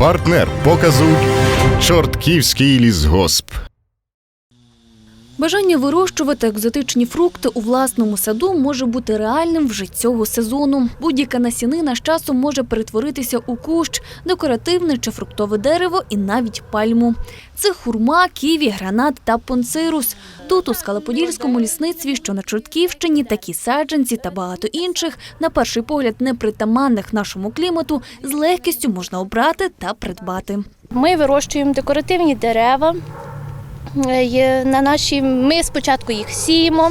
Партнер показу Чортківський лісгосп. Бажання вирощувати екзотичні фрукти у власному саду може бути реальним вже цього сезону. Будь-яка насінина з часом може перетворитися у кущ, декоративне чи фруктове дерево і навіть пальму. Це хурма, ківі, гранат та понцирус. Тут, у Скалоподільському лісництві, що на Чортківщині, такі саджанці та багато інших, на перший погляд непритаманних нашому клімату, з легкістю можна обрати та придбати. Ми вирощуємо декоративні дерева. Е, На наші, ми спочатку їх сіємо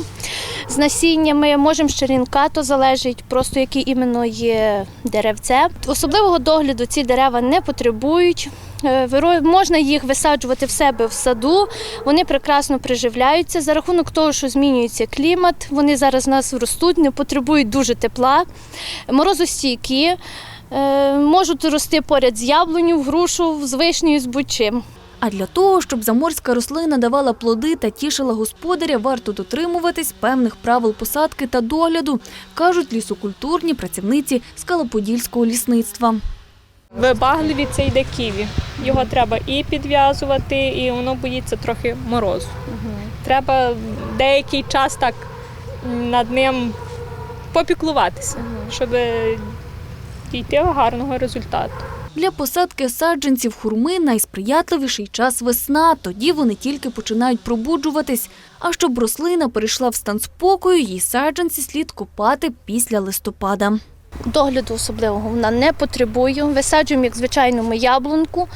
з насіннями, можемо з черенка, то залежить просто яке іменно є деревце. Особливого догляду ці дерева не потребують. Е, Можна їх висаджувати в себе в саду, вони прекрасно приживляються за рахунок того, що змінюється клімат. Вони зараз у нас ростуть, не потребують дуже тепла, морозостійкі. Е, Можуть рости поряд з яблуню, грушу, з вишнею, з будь-чим. А для того, щоб заморська рослина давала плоди та тішила господаря, варто дотримуватись певних правил посадки та догляду, кажуть лісокультурні працівниці Скалоподільського лісництва. Вибагливі це йде ківі. Його треба і підв'язувати, і воно боїться трохи морозу. Треба деякий час так над ним попіклуватися, щоб дійти до гарного результату. Для посадки саджанців хурми найсприятливіший час весна. Тоді вони тільки починають пробуджуватись. А щоб рослина перейшла в стан спокою, її саджанці слід копати після листопада. Догляду особливого вона не потребує. Висаджуємо як звичайному яблунку.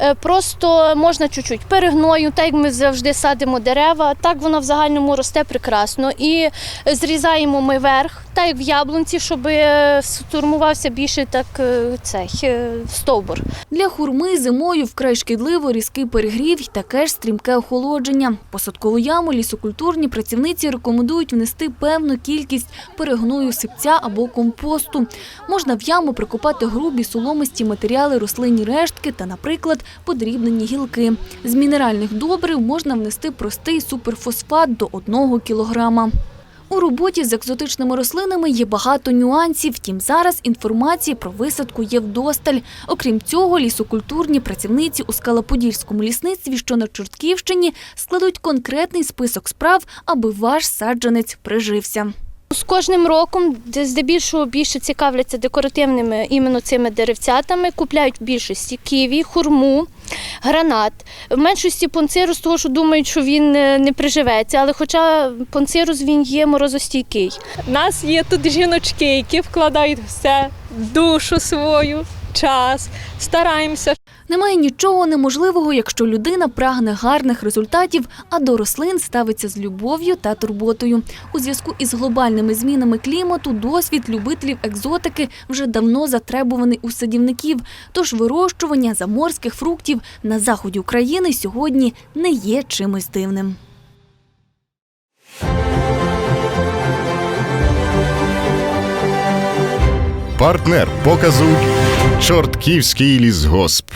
Е, Просто можна чуть-чуть перегною, так як ми завжди садимо дерева, так воно в загальному росте прекрасно. І зрізаємо ми верх, так як в яблунці, щоб е, сформувався більше так е, цей стовбур. Для хурми зимою вкрай шкідливо різкий перегрів і таке ж стрімке охолодження. Посадкову яму лісокультурні працівниці рекомендують внести певну кількість перегною сипця або компосту. Можна в яму прикопати грубі соломисті матеріали, рослинні рештки та, наприклад, подрібнені гілки. З мінеральних добрив можна внести простий суперфосфат до 1 кілограма. У роботі з екзотичними рослинами є багато нюансів, втім зараз інформації про висадку є вдосталь. Окрім цього, лісокультурні працівниці у Скалоподільському лісництві, що на Чортківщині, складуть конкретний список справ, аби ваш саджанець прижився. З кожним роком здебільшого більше цікавляться декоративними іменно цими деревцятами, купляють більшості ківі, хурму, гранат. В меншості понцирус, того, що думають, що він е, не приживеться, але хоча понцирус він є морозостійкий. Нас є тут жіночки, які вкладають все, душу свою, час, стараємося, Немає нічого неможливого, якщо людина прагне гарних результатів, а до рослин ставиться з любов'ю та турботою. У зв'язку із глобальними змінами клімату досвід любителів екзотики вже давно затребуваний у садівників. Тож вирощування заморських фруктів на заході України сьогодні не є чимось дивним. Партнер показу Чортківський лісгосп.